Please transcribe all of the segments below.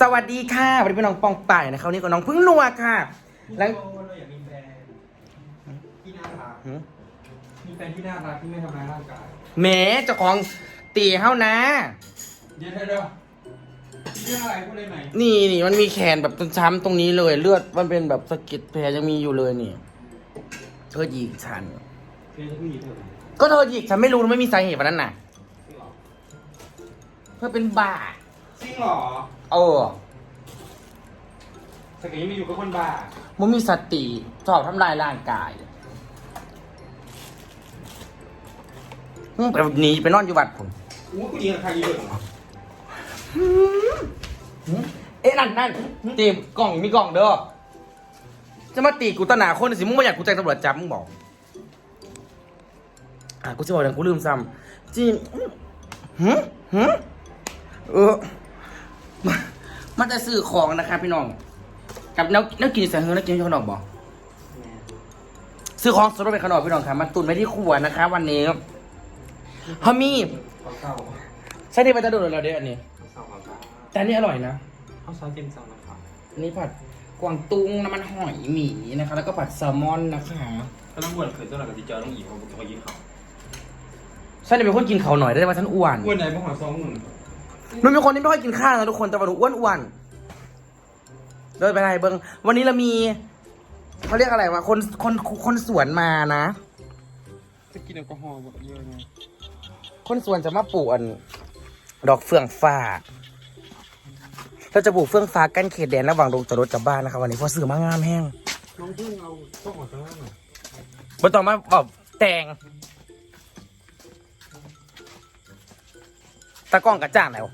สวัสดีค่ะวันนี้เป็นน้องปองป่ายนะคะวันนี้กับน้องพึ่งนัวค่ะหลังเราอยากมีแฟนที่น่ารัก หืมมีแฟนที่น่ารักที่ไม่ทำร้ายร่างกาย แหมเจ้าของตีเฮ้านะ เดี๋ยวเดี๋ยวเดี๋ยวเรื่องอะไรพูดเลยไหมนี่นี่มันมีแขนแบบช้ำตรงนี้เลย เลือดมันเป็นแบบสะเก็ดแผลยังมีอยู่เลยนี่เธอหยิกฉันเป็นผู้หญิงเถอะก็เธอหยิกฉันไม่รู้ไม่มีสาเหตุวันนั้นน่ะจริงเหรอเธอเป็นบ้า จริงเหรอเออสกัยยังไม่อยู่กับคนบ้ามันมีสติชอบทำลายร่างกายอืมไปหนีไปนอนอยู่วัดผมอู้กูดีกับใครอยู่เหรอเอ๊ะนั่นนั่นเตรียมกล่องมีกล่องเด้อจะมาตีกูตะหนาคนสิมึงไม่อยากกูแจ้งตำรวจจับมึงบอกอะกูจะบอกเดี๋ยวกูลืมซ้ำจีนหืมหืมเออ มันจะซื้อของนะครับพี่น้อง กับแล้วแล้วกินใส่เฮือแล้วกินขนมบอกซื้อของสดเป็นขนมพี่น้องครับมาตุนไว้ที่ครัวนะครับวันนี้ฮามีเขาเศร้าใช่ที่ไปจะโดดเราเด้ออันนี้เขาเศร้าเขาเศร้าแต่อันนี้อร่อยนะเขาเศร้าเต็มเศร้านะครับอันนี้ผัดกวางตุ้งน้ำมันหอยหมีนะคะ แล้วก็ผัดแซลมอนนะคะก็ต้องบวชเขินตัวหลังกับดีเจอต้องหยีเขาเขายิงเขาฉันเป็นคนกินเขาวหน่อยได้ไหมฉันอ้วนอ้วนไหนบ้างหัวซองหนึ่ง หนูเป็นคนที่ไม่ค่อยกินข้าวนะทุกคนแต่ว่าหนูอ้วนอ้วนๆเดินไปไหนเบิ้งวันนี้เรามีเขาเรียกอะไรวะคนคนคนสวนมานะ จะกินแอลกอฮอล์แบบเยอะไงคนสวนจะมาปลูกอันดอกเฟื่องฟ้าเราจะปลูกเฟื่องฟ้ากั้นเขตแดนระหว่างลงจอดรถกลับบ้านนะครับวันนี้เพราะซื้อมางามแห้งน้องเพิ่งเอาต้องออกจากบ้านหน่อยบนต่อมาบอกแต่งตะกล้องกระจ่างแล้ว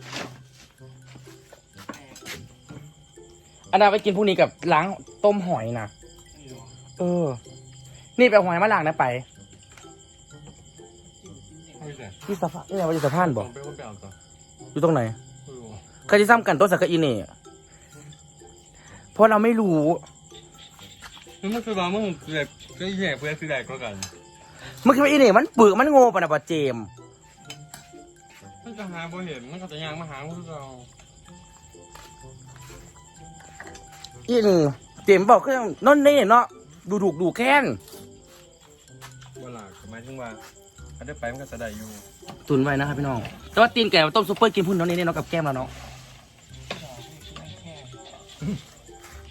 อันนั้นไปกินพรุ่งนี้กับล้างต้มหอยนะเออ นี่ไปเอาหอยมาล้างนะไปไม่ใช่ที่สะพานนี่ไงว่าจะสะพานบอกเป็นคนไปเอาต่ออยู่ตรงไหนไม่รู้เคยที่ซ้ำกันต้นสักกะอีนี่เพราะเราไม่รู้มันไม่คือว่ามึงแบบก็แย่เพื่อนคือแดกก็กันเมื่อกี้ว่าอีนี่มันปึกมันโง่ปะนะปะเจมส์มันจะหาบ่เห็นมันก็จะยางมาหาพวกเรา อีนี่เจมส์บอกเครื่องนั่นนี่เนาะดูถูกดูแค้นเวลาหมายถึงว่าถ้าได้ไปมันก็จะได้อยู่ตุนไว้นะครับพี่น้องแต่ว่าตีนไก่มาต้มซุปเปอร์กินพุ่นน้องนี่เนาะกับแก้มแล้วเนาะ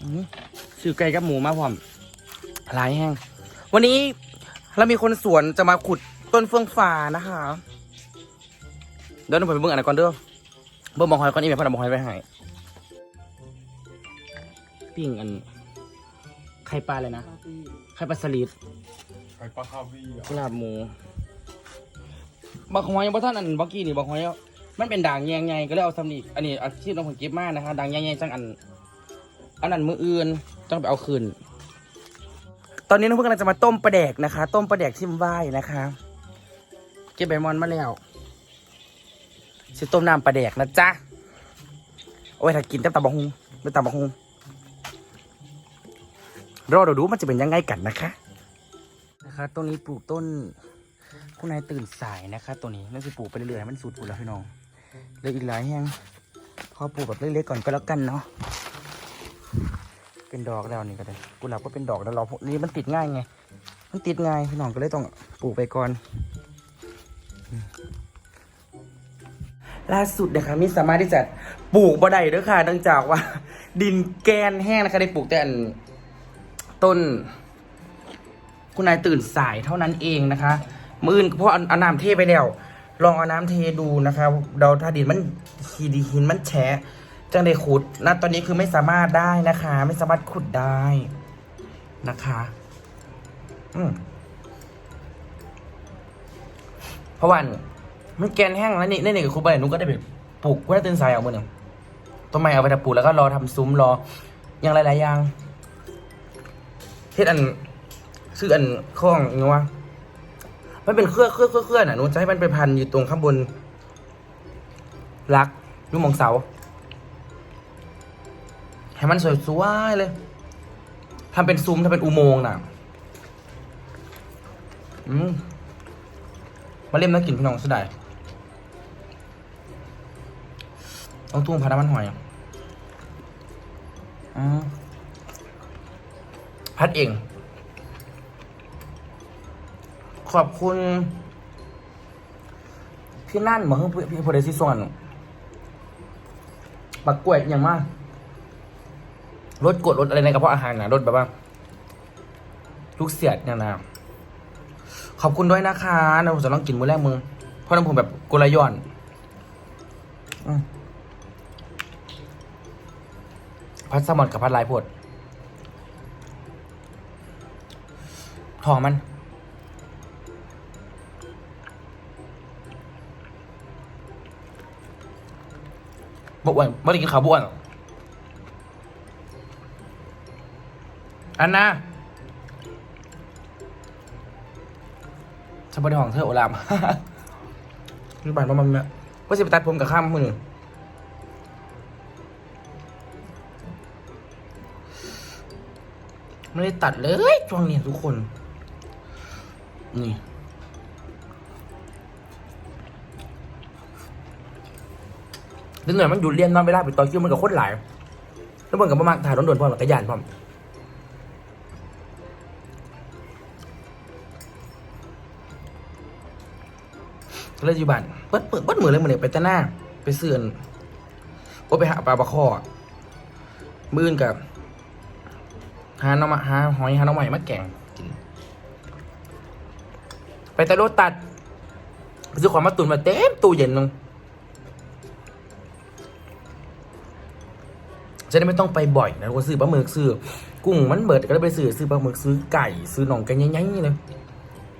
อื้อซื้อไก่กับหมูมาพร้อมหลายแห้งวันนี้เรามีคนสวนจะมาขุดต้นเฟื่องฟ้านะคะเดี๋ยวหนูไปเบิ่งอันไหนก่อนเด้อเบิ่งบองหอยก่อนนี่แม่พ่อดำบองหอยไว้ให้ ปิ้งอันไข่ปลาเลยนะไข่ปลาสลิดไปปลาคาวีอะกุหลาบหมูบักหอยบ่ท่านอันบักกี้นี่บักหอยมันเป็นด่างแยงไงก็เลยเอาสำนีอันนี้อาชีพน้องผลเก็บมากนะคะด่างแยงไงจังอันอันนั้นมืออื่นต้องไปเอาคืนตอนนี้น้องเพิ่งกำลังจะมาต้มปลาแดกนะคะ ต้มปลาแดกทิมไหว้นะคะ เก็บใบมอนมาแล้วสิต้มน้ำปลาแดกนะจ๊ะเอาไว้ถ้ากินแต่ตำบักฮุงเป็นตำบักฮุง รอเดี๋ยวดูมันจะเป็นยังไงกันนะคะนะคะต้นนี้ปลูกต้นคุณนายตื่นสายนะคะตัวนี้นั่นคือปลูกไปเรื่อยๆมันสุดปลูแล้วพี่น้องเลยอีกหลายแห่งขอปลูกแบบเล็กๆก่อนก็แล้วกันเนาะเป็นดอกแล้วนี่ก็ได้กุหลาบก็เป็นดอกแล้วเรานี้มันติดง่ายไง มันติดง่ายพี่น้องก็เลยต้องปลูกไปก่อนล่าสุดนะคะมิสามารถที่จะปลูกบ่ได้ด้อค่ะเนื่องจากว่า ดินแกนแห้งนะคะได้ปลูกแต่อัน ต้น คุณนายตื่นสายเท่านั้นเองนะคะ มืออื่นเพราะเอาเอาน้ำเทไปแล้ว ลองเอาน้ำเทดูนะคะเราถ้าดินมันขีดีหินมันแฉะจังได้ขุดนะตอนนี้คือไม่สามารถได้นะคะ ไม่สามารถขุดได้นะคะ อืมเพราะว่ามันแกนแห้งแล้วนี่นี่นี่กับครูไปนุก็ได้แบบปลูกคุณนายตื่นสายเอามือหนึ่งต้นไม้เอาไปทำปลูกแล้วก็รอทำซุ้มรออย่างหลายๆอย่าง เฮ็ดอันซื้ออันข้องเงี้ยวะมันเป็นเครือเครือเครือเครือน่ะหนูจะให้มันไปพันอยู่ตรงข้างบน รักอยุ่หมองเสาให้มันสวยๆเลยทำเป็นซุ้มทำเป็นอุโมงค์น่ะ อืมมาเล่มแล้วกินพี่น้องสุดได้ต้องทุ่งพาน้ำมันหอยอืม พัดเอง ขอบคุณ พี่นั่นเหมือนพี่โพเดซิส่วนปักกล้วยอย่างมากลดกดลดอะไรในกระเพาะอาหารนะลดแบบว่าลูกเสียดเนี่ยนะขอบคุณด้วยนะคะนะผมจะต้องกินมื้อแรกมึงเพราะน้ำผมแบบกุลย่อนพัดสมอนกับพัดลายพด ทองมันบ้วนไม่ได้กินข้าวบ้วนอันนะฉันไม่ได้ห้องเธอโอลามนี่บานว่ามันเนี่ยว่าจะไปตัดผมกับข้ามมือไม่ได้ตัดเลยช่วงนี้ทุกคน นี่นึกหน่อยมันหยุดเรียนนอนไม่ได้ไปต่อคิวมันกับโคตรหลายแล้วมันกับประมาณถ่ายโดนพร้อมกับยานพร้อมเลยอยู่บ้านเปิดเปิดเปิดมือเลยมือเนี่ยไปต่หน้า ไปเสื่อนโอไปหาปลาปลาคอมื่นกับหาหน้องมาหาหอยหาหน้องใหม่มาแกงกิน ไปแต่รถตัดซื้อของมาตุนมาเต็มตู้เย็นนึงจะได้ไม่ต้องไปบ่อยนะว่าซื้อปลาหมึกซื้อกุ้งมันเบิดก็ได้ไปซื้อซื้อปลาหมึกซื้อไก่ ซื้อหน่องไก่ยัยๆเลย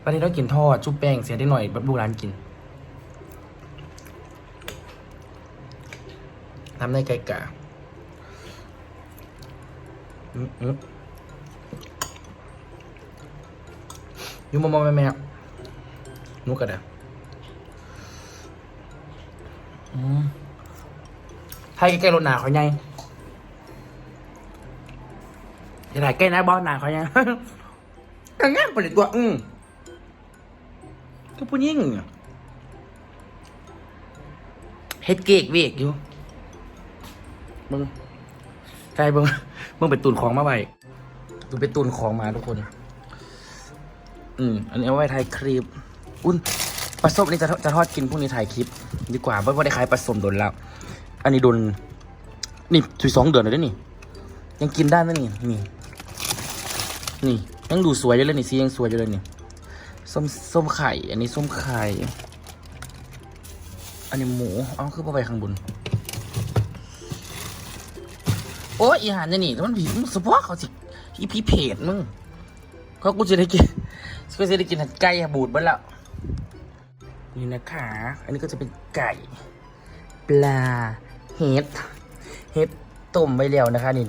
วันนี้เรากินทอดชุบแป้งเสียได้หน่อยแบบดูร้านกินทำได้ไก่กะอืมอืมอยูมอมอแม่แม่ นุกกระดาอืมให้ใกล้ๆรถหนาเขาไงจะถ่ายใกล้น้าบอสหนาเขายังกังงานผลิตตัว อืมก็ผู้ยิ่งเฮ็ดเกกเวกอยู่มึงใกล้มึงมึงไปตุนของมาไว้มึงไปตุนของมาทุกคน อืม อันนี้เอาไว้ถ่ายคลิป อุ้นปลาส้มนี่จะทอดจะทอดกินพรุ่งนี้ถ่ายคลิป ดีกว่าเพราะว่าได้ขายปลาส้มโดนแล้ว อันนี้โดนนี่ถุยสองเดือนเลยด้อนี่ ยังกินได้นะนี่นี่นี่ยังดูสวยอยู่เลยนี่สียังสวยอยู่เลยนี่ส้มส้มไข่ อันนี้ส้มไข่ อันนี้หมูเอาคือเข้าไปข้างบนโอ้ยอีหานเนี่ยนี่แล้วมันผีมึงสปอเขาสิอีพีเพจมึงเขากูจะได้กินก็จะได้กินไก่บูดบ้านแล้ว นี่นะคะ อันนี้ก็จะเป็นไก่ ปลาเห็ดเห็ดต้มไปแล้วนะคะนี่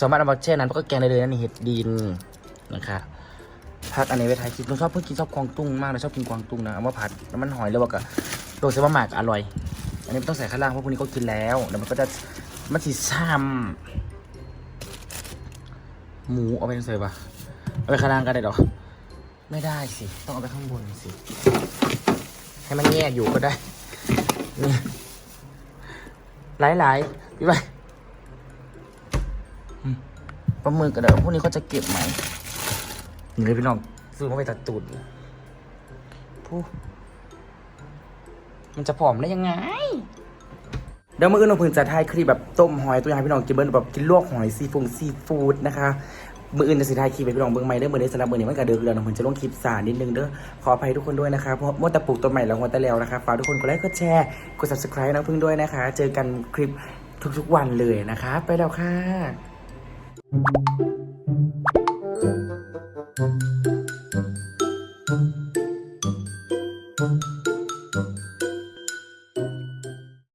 สามารถเอามาแช่น้ำแล้วก็แกงได้เลยนะนี่เห็ดดินนะคะผักอันนี้ไปทายคลิปผมชอบเพิ่งกินชอบกวางตุ้งมากเลยชอบกินกวางตุ้งนะเอามาผัดน้ำมันหอยแล้วก็โรยเส้นมะหมากอร่อย อันนี้ต้องใส่ข้างล่างเพราะพวกนี้ก็กินแล้วเดี๋ยวมันก็จะมันสีซ้ำหมูเอาไปใส่ปะเอาไปข้างล่างก็ได้หรอไม่ได้สิ ต้องเอาไปข้างบนสิ ให้มันแยกอยู่ก็ได้ นี่หลายๆพี่ไปปลาหมึกกระเดาพวกนี้ก็จะเก็บไหมนี่เลยพี่น้องซื้อมาไปตัดตูดผู้มันจะผอมได้ยังไงเดี๋ยวมื่ออื่นน้องพึ่งจะถ่ายคลิปแบบต้มหอยตัวอย่างให้พี่น้องกินเบิ้ลแบบกินลวกหอยซีฟงซีฟู้ดนะคะ มื่ออื่นจะสิทายคลิปไปพี่น้องเบิ้งใหม่เด้อมื่อนี้สำหรับมือนี้มันกระเดือกเรือนน้องพึ่งจะลงคลิปสารนิดนึงเด้อขออภัยทุกคนด้วยนะคะเพราะมัวแต่ปลูกต้นใหม่แล้วมัวแต่แล้วนะคะฝากทุกคนกดไลค์กดแชร์กด subscribe น้องพึ่งด้วยนะคะ เจอกันคลิปทุกๆวันเลยนะคะ ไปแล้วค่ะ